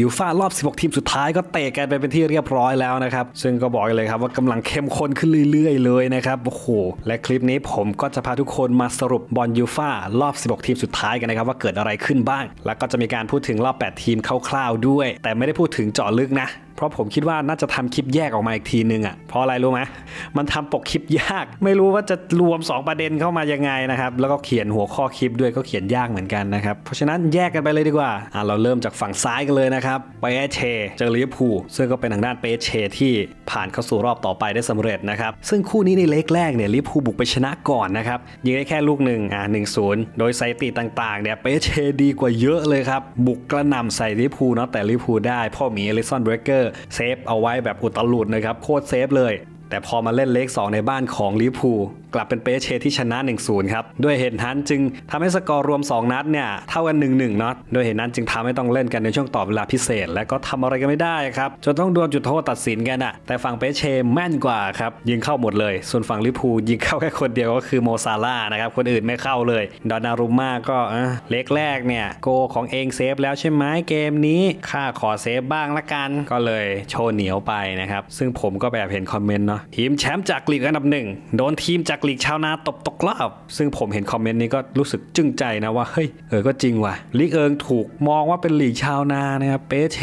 ยูฟ่ารอบ 16 ทีมสุดท้ายก็เตะกันไปเป็นที่เรียบร้อยแล้วนะครับ ซึ่งก็บอกเลยครับว่ากำลังเข้มข้นขึ้นเรื่อย ๆ เลยนะครับโอ้โหและคลิปนี้ผมก็จะพาทุกคนมาสรุปบอลยูฟ่ารอบ 16 ทีมสุดท้ายกันนะครับว่าเกิดอะไรขึ้นบ้าง แล้วก็จะมีการพูดถึงรอบ 8 ทีมคร่าวๆด้วย แต่ไม่ได้พูดถึงเจาะลึกนะ เพราะผมคิดว่าน่าจะทำคลิปแยกออกมาอีกทีนึงอะเพราะอะไรรู้ไหมมันทำปกคลิปยาก ไม่รู้ว่าจะรวม 2 ประเด็นเข้ามายังไงนะครับ แล้วก็เขียนหัวข้อคลิปด้วยก็เขียนยากเหมือนกันนะครับเพราะฉะนั้นแยกกันไปเลยดีกว่าอะเราเริ่มจากฝั่งซ้ายกันเลยนะครับไปเอเชเจอลิเวอร์พูลซึ่งก็เป็นทางด้านเปเชที่ผ่านเข้าสู่รอบต่อไปได้สำเร็จนะครับซึ่งคู่นี้ในเล็กแรกเนี่ยลิเวอร์พูลบุกไปชนะก่อนนะครับยิงได้แค่ลูกหนึ่งอะหนึ่งศูนย์โดยสถิติต่างๆเนี่ยเปเชดีกว่าเยอะเลยครับบุกกระหน่ำใส่ลิเวอร์พูลเนาะแต่ลิเวอร์พูลได้พ่อหมีเอลิสันเบรเกอร์เซฟเอาไว้แบบอุตลุดนะครับโคตรเซฟเลย แต่พอมาเล่นเลข2ในบ้านของลิเวอร์พูล กลับเป็นเปเชที่ชนะ 1-0 ครับ ด้วยเหตุนั้นจึงทำให้สกอร์รวม 2 นัดเนี่ยเท่ากัน 1-1 เนาะด้วยเหตุนั้นจึงทำให้ต้องเล่นกันในช่วงต่อเวลาพิเศษ และก็ทำอะไรกันไม่ได้ครับจนต้องดวลจุดโทษตัดสินกันอะแต่ฝั่งเปเชแม่นกว่าครับยิงเข้าหมดเลย ส่วนฝั่งลิพูยิงเข้าแค่คนเดียวก็คือโมซาลานะครับคนอื่นไม่เข้าเลยดอนนารุมมาก็อะเล็กแรกเนี่ยโกของเองเซฟแล้วใช่ไหมเกมนี้ข้าขอเซฟบ้างละกันก็เลยโชว์เหนียวไปนะครับซึ่งผมก็แบบเห็นคอมเมนต์เนาะทีมแชมป์จากลีกอันดับหนึ่งโดนทีมจากลีกชาวนาตบตกรอบ ซึ่งผมเห็นคอมเมนต์นี้ก็รู้สึกจึ้งใจนะว่าเฮ้ยเออก็จริงว่ะลีกเอิงถูกมองว่าเป็นลีกชาวนานะครับเปเช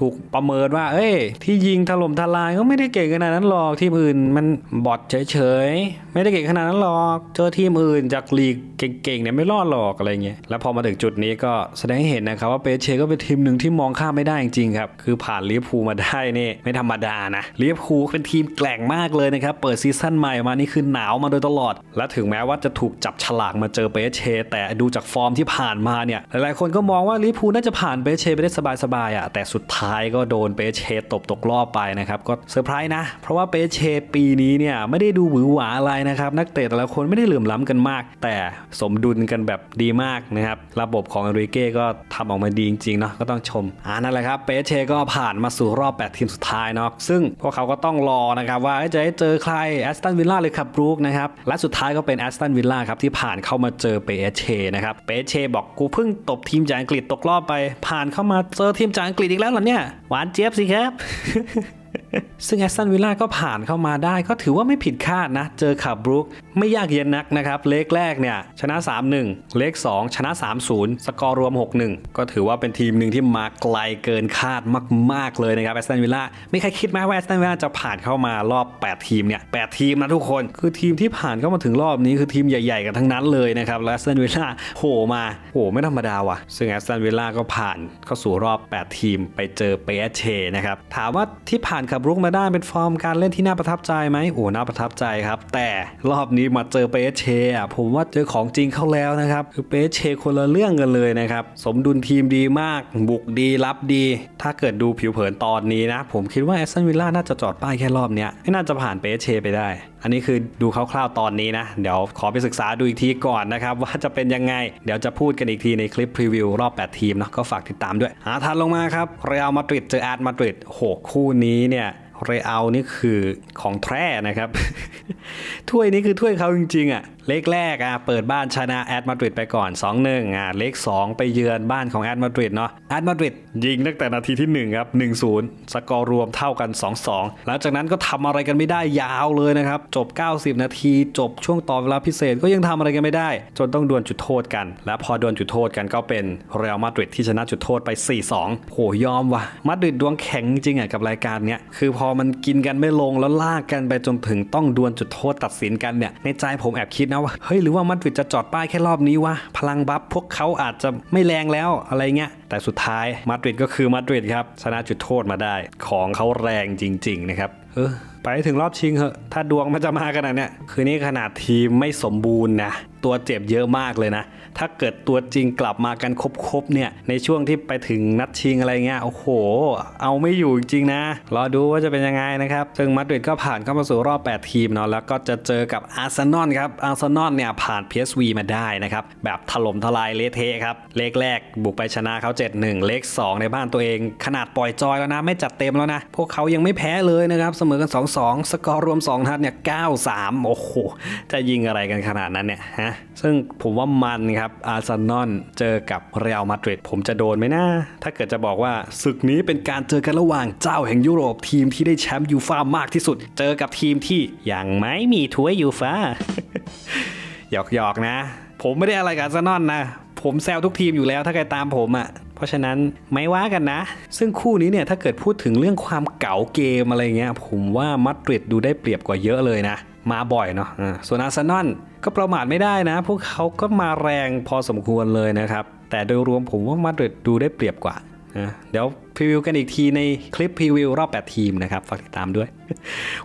ถูกประเมินว่า เอ้ย ที่ยิงถล่มทลายก็ไม่ได้เก่งขนาดนั้นหรอกทีมอื่นมันบอดเฉยๆไม่ได้เก่งขนาดนั้นหรอกเจอทีมอื่นจากลีกเก่งๆเนี่ยไม่รอดหรอกอะไรเงี้ยแล้วพอมาถึงจุดนี้ก็แสดงให้เห็นนะครับว่าเปเชก็เป็นทีมหนึ่งที่มองข้ามไม่ได้จริงๆครับคือผ่านลิเวอร์พูลมาได้นี่ไม่ธรรมดานะลิเวอร์พูลเป็นทีมแกร่งมากเลยนะครับเปิดซีซั่นใหม่มานี่คือหนาวมาโดยตลอด และถึงแม้ว่าจะถูกจับฉลากมาเจอเปเช แต่ดูจากฟอร์มที่ผ่านมาเนี่ย หลายๆคนก็มองว่าลิพูลน่าจะผ่านเปเชไปได้สบายๆอะแต่สุดท้ายก็โดนเปเชตบตกรอบไปนะครับ ก็เซอร์ไพรส์นะ เพราะว่าเปเชปีนี้เนี่ยไม่ได้ดูหวือหวาอะไรนะครับ นักเตะแต่ละคนไม่ได้เหลื่อมล้ำกันมาก แต่สมดุลกันแบบดีมากนะครับระบบของอริเก้ก็ทำออกมาดีจริงๆเนาะก็ต้องชมอ่านั่นแหละครับเปเชก็ผ่านมาสู่รอบ 8 ทีมสุดท้ายเนาะซึ่งพวกเขาก็ต้องรอนะครับว่าจะให้เจอใครแอสตันวิลล่าหรือขับรูกนะครับและสุดท้ายก็เป็นแอสตันวิลล่าครับที่ผ่านเข้ามาเจอเปเชนะครับเปเชบอกกูเพิ่งตบทีมจากอังกฤษตกรอบไป ผ่านเข้ามาเจอทีมจากอังกฤษอีกแล้วเหรอเนี่ย หวานเจี๊ยบสิครับ ซึ่งแอสตันวิลล่าก็ผ่านเข้ามาได้ก็ถือว่าไม่ผิดคาดนะ เจอขับบรุกไม่ยากเย็นนักนะครับ เลขแรกเนี่ย ชนะ 3-1 เลข 2 ชนะ 3-0 สกอร์รวม 6-1 ก็ถือว่าเป็นทีมหนึ่งที่มาไกลเกินคาดมาก ๆ เลยนะครับแอสตันวิลล่าไม่ใครคิดไหมว่าแอสตันวิลล่าจะผ่านเข้ามารอบ 8 ทีมเนี่ย8ทีมนะทุกคน คือทีมที่ผ่านเข้ามาถึงรอบนี้คือทีมใหญ่ๆกันทั้งนั้นเลยนะครับและแอสตันวิลล่าโหมาโหไม่ธรรมดาว่ะซึ่งแอสตันวิลล่าก็ผ่านเข้าสู่รอบ 8 ทีมไปเจอเปเชนะครับถามว่าที่ผ่านขัับรุกมาได้เป็นฟอร์มการเล่นที่น่าประทับใจไหมโอ้น่าประทับใจครับ แต่รอบนี้มาเจอเปเชอะผมว่าเจอของจริงเข้าแล้วนะครับ คือเปเชคนละเรื่องกันเลยนะครับ สมดุลทีมดีมาก บุกดีรับดี ถ้าเกิดดูผิวเผินตอนนี้นะ ผมคิดว่าแอสตันวิลล่าน่าจะจอดป้ายแค่รอบนี้ไม่น่าจะผ่านเปเชไปได้อันนี้คือดูคร่าวๆตอนนี้นะ เดี๋ยวขอไปศึกษาดูอีกทีก่อนนะครับ ว่าจะเป็นยังไง เดี๋ยวจะพูดกันอีกทีในคลิปพรีวิวรอบ 8 ทีมเนาะก็ฝากติดตามด้วยอาทันลงมาครับเรอัลมาดริดเจออาร์ตมาดริดโหคู่นี้เนี่ยเรอัลนี่คือของแท้นะครับ ถ้วยนี้คือถ้วยเขาจริงๆอะ เลขแรกอะเปิดบ้านชนะแอดมาดริดไปก่อน 2-1อะเลข 2 ไปเยือนบ้านของแอดมาดริดเนาะแอดมาดริดยิงตั้งแต่นาทีที่ 1 ครับ 1-0 สกอร์รวมเท่ากัน 2-2 หลังจากนั้นก็ทำอะไรกันไม่ได้ยาวเลยนะครับ จบ 90 นาที จบช่วงต่อเวลาพิเศษก็ยังทำอะไรกันไม่ได้ จนต้องดวลจุดโทษกัน และพอดวลจุดโทษกันก็เป็นเรอัลมาดริดที่ชนะจุดโทษไป 4-2โหยอมว่ะมาดริดดวงแข็งจริงอะกับรายการเนี้ยคือพอมันกินกันไม่ลงแล้วลากกันไปจนถึงต้องดวลจุดโทษตัดสินกันเนี่ยในใจผมแอบคิดนะว่าเฮ้ยหรือว่ามาดริดจะจอดป้ายแค่รอบนี้วะพลังบัฟพวกเขาอาจจะไม่แรงแล้วอะไรเงี้ยแต่สุดท้ายมาดริดก็คือมาดริดครับชนะจุดโทษมาได้ ของเขาแรงจริง ๆ นะครับเออไปถึงรอบชิงเหอะถ้าดวงมันจะมาขนาดเนี้ยคืนนี้ขนาดทีมไม่สมบูรณ์นะตัวเจ็บเยอะมากเลยนะ ถ้าเกิดตัวจริงกลับมากันครบๆเนี่ย ในช่วงที่ไปถึงนัดชิงอะไรเงี้ย โอ้โห เอาไม่อยู่จริงๆนะ รอดูว่าจะเป็นยังไงนะครับ ซึ่งมาดริดก็ผ่านเข้ามาสู่รอบ 8 ทีมเนาะ แล้วก็จะเจอกับอาร์เซนอลครับ อาร์เซนอลเนี่ยผ่าน PSV มาได้นะครับ แบบถล่มทลายเละเทะครับ เลขแรกบุกไปชนะเขา 7-1 เลข 2 ในบ้านตัวเอง ขนาดปล่อยจอยแล้วนะ ไม่จัดเต็มแล้วนะ พวกเขายังไม่แพ้เลยนะครับ เสมอกัน 2-2 สกอร์รวม2นัดเนี่ย 9-3 โอ้โห จะยิงอะไรกันขนาดนั้นเนี่ยฮะซึ่งผมว่ามันครับอาร์เซนอลเจอกับเรอัลมาดริดผมจะโดนไหมนะ ถ้าเกิดจะบอกว่าศึกนี้เป็นการเจอกันระหว่างเจ้าแห่งยุโรปทีมที่ได้แชมป์ยูฟ่ามากที่สุด เจอกับทีมที่ยังไม่มีถ้วยยูฟ่าหยอกหยอกๆนะ ผมไม่ได้อะไรกับอาร์เซนอลนะผมแซวทุกทีมอยู่แล้วถ้าใครตามผมอะ่ะ เพราะฉะนั้นไม่ว่ากันนะ ซึ่งคู่นี้เนี่ยถ้าเกิดพูดถึงเรื่องความเก๋าเกมอะไรเงี้ยผมว่ามาดริดดูได้เปรียบกว่าเยอะเลยนะ มาบ่อยเนาะส่วนอาร์เซนอลก็ประมาทไม่ได้นะ พวกเขาก็มาแรงพอสมควรเลยนะครับ แต่โดยรวมผมว่ามาดริดดูได้เปรียบกว่านะเดี๋ยวพรีวิวกันอีกทีในคลิปพรีวิวรอบ 8 ทีมนะครับ ฝากติดตามด้วย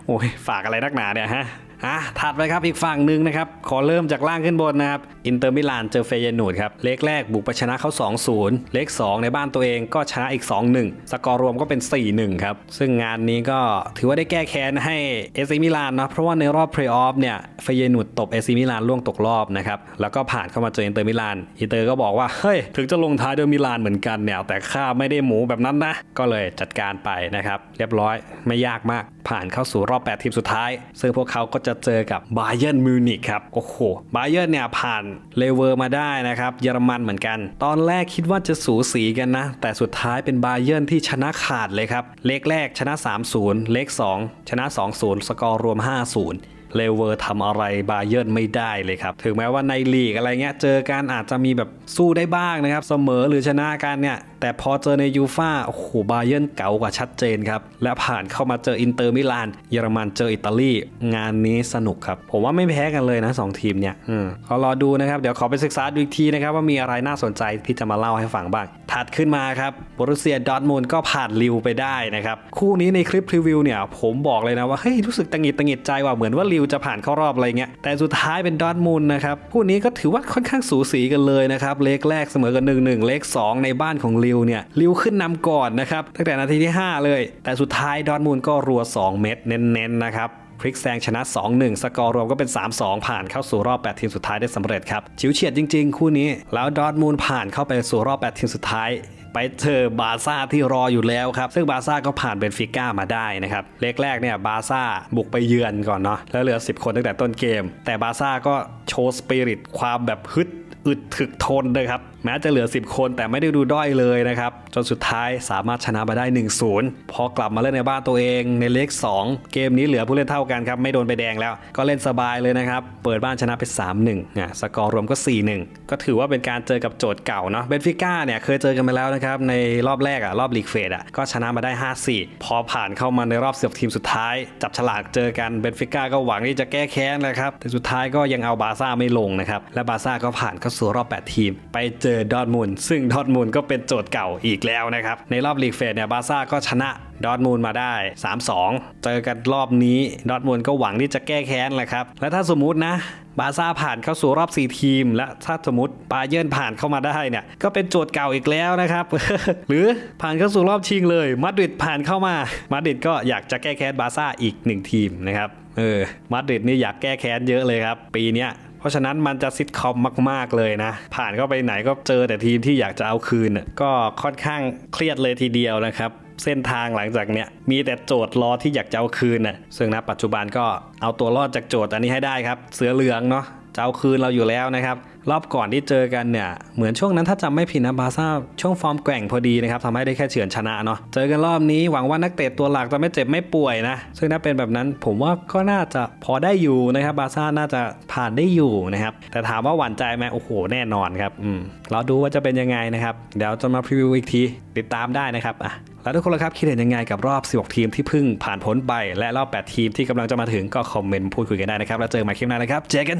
โอ้ยฝากอะไรนักหนาเนี่ยฮะ อะถัดไปครับอีกฝั่งหนึ่งนะครับ ขอเริ่มจากล่างขึ้นบนนะครับ อินเตอร์มิลานเจอเฟเยนูดครับ เลขแรกบุกไปชนะเขา 2-0 เลข 2 ในบ้านตัวเองก็ชนะอีก 2-1 สกอร์รวมก็เป็น 4-1 ครับ ซึ่งงานนี้ก็ถือว่าได้แก้แค้นให้เอซิมิลานนะเพราะว่าในรอบเพลย์ออฟเนี่ยเฟเยนูดตบเอซิมิลานล่วงตกรอบนะครับแล้วก็ผ่านเข้ามาเจออินเตอร์มิลานอินเตอร์ก็บอกว่าเฮ้ยถึงจะลงท้ายด้วยมิลานเหมือนกันเนี่ยแต่ข้าไม่ได้หมูแบบนั้นนะก็เลยจัดการไปนะครับเรียบร้อยไม่ยากมากผ่านเข้าสู่รอบ 8 ทีมสุดท้าย ซึ่งพวกเขาก็จะเจอกับบาเยิร์นมิวนิกครับโอ้โหบาเยิร์นเนี่ยผ่านเลเวอร์มาได้นะครับเยอรมันเหมือนกัน ตอนแรกคิดว่าจะสูสีกันนะ แต่สุดท้ายเป็นบาเยิร์นที่ชนะขาดเลยครับเลขแรกชนะ 3-0 เลข 2 ชนะ 2-0 สกอร์รวม 5-0เลเวอร์ทำอะไรบาเยิร์นไม่ได้เลยครับ ถึงแม้ว่าในลีกอะไรเงี้ยเจอกันอาจจะมีแบบสู้ได้บ้างนะครับ เสมอหรือชนะกันเนี่ย แต่พอเจอในยูฟ่าโอ้โหบาเยิร์นเก๋ากว่าชัดเจนครับ และผ่านเข้ามาเจออินเตอร์มิลาน เยอรมันเจออิตาลีงานนี้สนุกครับ ผมว่าไม่แพ้กันเลยนะ 2 ทีมเนี่ยอืมขอรอดูนะครับ เดี๋ยวขอไปศึกษาดูอีกทีนะครับ ว่ามีอะไรน่าสนใจที่จะมาเล่าให้ฟังบ้าง ถัดขึ้นมาครับบรุเซียดอทมุนด์ก็ผ่านลิวไปได้นะครับ คู่นี้ในคลิปพรีวิวเนี่ยผมบอกเลยนะว่าเฮ้ยรู้สึกตังหิดตังหิดใจว่าเหมือนว่าลิวจะผ่านเข้ารอบอะไรเงี้ยแต่สุดท้ายเป็นดอทมุนด์นะครับคู่นี้ก็ถือว่าค่อนข้างสูสีกันเลยนะครับเลขแรกเสมอกัน1 1เลข2ในบ้านของลิวเนี่ยลิวขึ้นนำก่อนนะครับตั้งแต่นาทีที่ 5 เลย แต่สุดท้ายดอร์ทมุนก็รัว 2 เม็ดเน้นๆนะครับพลิกแซงชนะ 2-1 สกอร์รวมก็เป็น 3-2 ผ่านเข้าสู่รอบ 8 ทีมสุดท้ายได้สำเร็จครับชิวเฉียดจริง ๆ คู่นี้ แล้วดอทมูลผ่านเข้าไปสู่รอบ 8 ทีมสุดท้ายไปเจอบาซ่าที่รออยู่แล้วครับ ซึ่งบาซ่าก็ผ่านเบนฟิก้ามาได้นะครับเลขแรกเนี่ยบาซ่าบุกไปเยือนก่อนเนาะแล้วเหลือ 10 คนตั้งแต่ต้นเกม แต่บาซ่าก็โชว์สปิริตความแบบฮึดอึดถึกทนเลยครับ แม้จะเหลือ 10 คนแต่ไม่ได้ดูด้อยเลยนะครับ จนสุดท้ายสามารถชนะมาได้ 1-0 พอกลับมาเล่นในบ้านตัวเองในเลข2 เกมนี้เหลือผู้เล่นเท่ากันครับ ไม่โดนใบแดงแล้ว ก็เล่นสบายเลยนะครับ เปิดบ้านชนะไป 3-1นะสกอร์รวมก็ 4-1 ก็ถือว่าเป็นการเจอกับโจทย์เก่าเนาะเบนฟิก้าเนี่ยเคยเจอกันมาแล้วนะครับในรอบแรกอะรอบลีกเฟดอะก็ชนะมาได้ 5-4 พอผ่านเข้ามาในรอบเสียบทีมสุดท้าย จับฉลากเจอกันเบนฟิก้าก็หวังที่จะแก้แค้นนะครับแต่สุดท้ายก็ยังเอาบาซ่าไม่ลงนะครับและบาซ่าก็ผ่านเข้าสู่รอบ 8 ทีม ไปเจอดอทมุนด์ซึ่งดอทมุนด์ก็เป็นโจทย์เก่าอีกแล้วนะครับ ในรอบลีกเฟดเนี่ยบาร์ซ่าก็ชนะดอทมูลมาได้ 3-2 เจอกันรอบนี้ดอทมูลก็หวังที่จะแก้แค้นแหละครับ และถ้าสมมุตินะบาซ่าผ่านเข้าสู่รอบ 4 ทีม และถ้าสมมติบาเยิร์นผ่านเข้ามาได้เนี่ยก็เป็นโจทย์เก่าอีกแล้วนะครับ หรือผ่านเข้าสู่รอบชิงเลย มาดริดผ่านเข้ามามาดริดก็อยากจะแก้แค้นบาซ่าอีกหนึ่งทีมนะครับเออมาดริดนี่อยากแก้แค้นเยอะเลยครับ ปีนี้ เพราะฉะนั้นมันจะซิทคอมมาก ๆ เลยนะ ผ่านเข้าไปไหนก็เจอแต่ทีมที่อยากจะเอาคืนก็ค่อนข้างเครียดเลยทีเดียวนะครับเส้นทางหลังจากเนี้ยมีแต่โจทย์รอที่อยากจะเอาคืนน่ะซึ่งณปัจจุบันก็เอาตัวรอดจากโจทย์อันนี้ให้ได้ครับ เสือเหลืองเนาะ จะเอาคืนเราอยู่แล้วนะครับ รอบก่อนที่เจอกันเนี่ย เหมือนช่วงนั้นถ้าจำไม่ผิดนะบาซ่าช่วงฟอร์มแกว่งพอดีนะครับทำให้ได้แค่เฉือนชนะเนาะเจอกันรอบนี้หวังว่านักเตะตัวหลักจะไม่เจ็บไม่ป่วยนะ ซึ่งถ้าเป็นแบบนั้นผมว่าก็น่าจะพอได้อยู่นะครับบาซ่าน่าจะผ่านได้อยู่นะครับแต่ถามว่าหวั่นใจไหมโอ้โหแน่นอนครับอืมเราดูว่าจะเป็นยังไงนะครับเดี๋ยวจะมาพรีวิวอีกทีติดตามได้นะครับอะแล้วทุกคนล่ะครับคิดเห็นยังไงกับรอบ 16 ทีมที่เพิ่งผ่านพ้นไป และรอบ 8 ทีมที่กำลังจะมาถึงก็คอมเมนต์พูดคุยกันได้นะครับ แล้วเจอกันใหม่คลิปหน้านะครับ เจอกัน